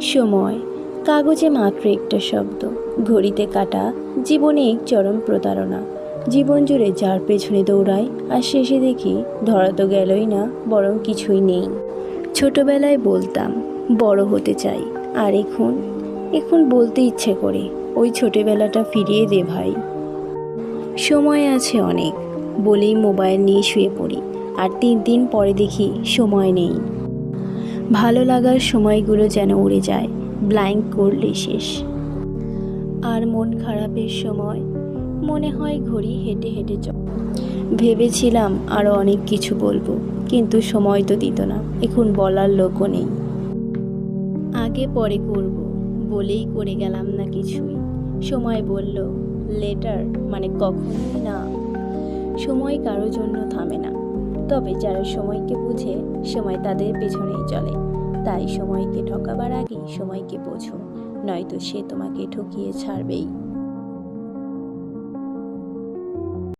সময়। কাগজে মাত্র একটা শব্দ। ঘড়িতে কাটা, জীবনে এক চরম প্রতারণা। জীবন জুড়ে যার পেছনে দৌড়ায়, আর শেষে দেখি ধরা তো গেলই না, বরং কিছুই নেই। ছোটবেলায় বলতাম, বড় হতে চাই, আর এখন? এখন বলতে ইচ্ছে করে, ওই ছোটবেলাটা ফিরিয়ে দে ভাই। সময় আছে অনেক, বলেই মোবাইল নিয়ে শুয়ে পড়ি, আর তিন দিন পরে দেখি সময় নেই। ভালো লাগার সময়গুলো যেন উড়ে যায়। ব্ল্যাঙ্ক করলে শেষ। আর মন খারাপের সময় মনে হয় ঘড়ি হেঁটে হেঁটে চ ভেবেছিলাম আরও অনেক কিছু বলব, কিন্তু সময় তো দিত না। এখন বলার লোকও নেই। আগে পরে করব, বলেই করে গেলাম না কিছুই। সময় বলল লেটার মানে কখনোই না। সময় কারও জন্য থামে না। তবে যারা সময়কে বুঝে, সময় তাদের পেছনেই চলে। তাই সময়কে ঠকাবার আগেই সময়কে বোঝো, নয়তো সে তোমাকে ঠকিয়ে ছাড়বেই।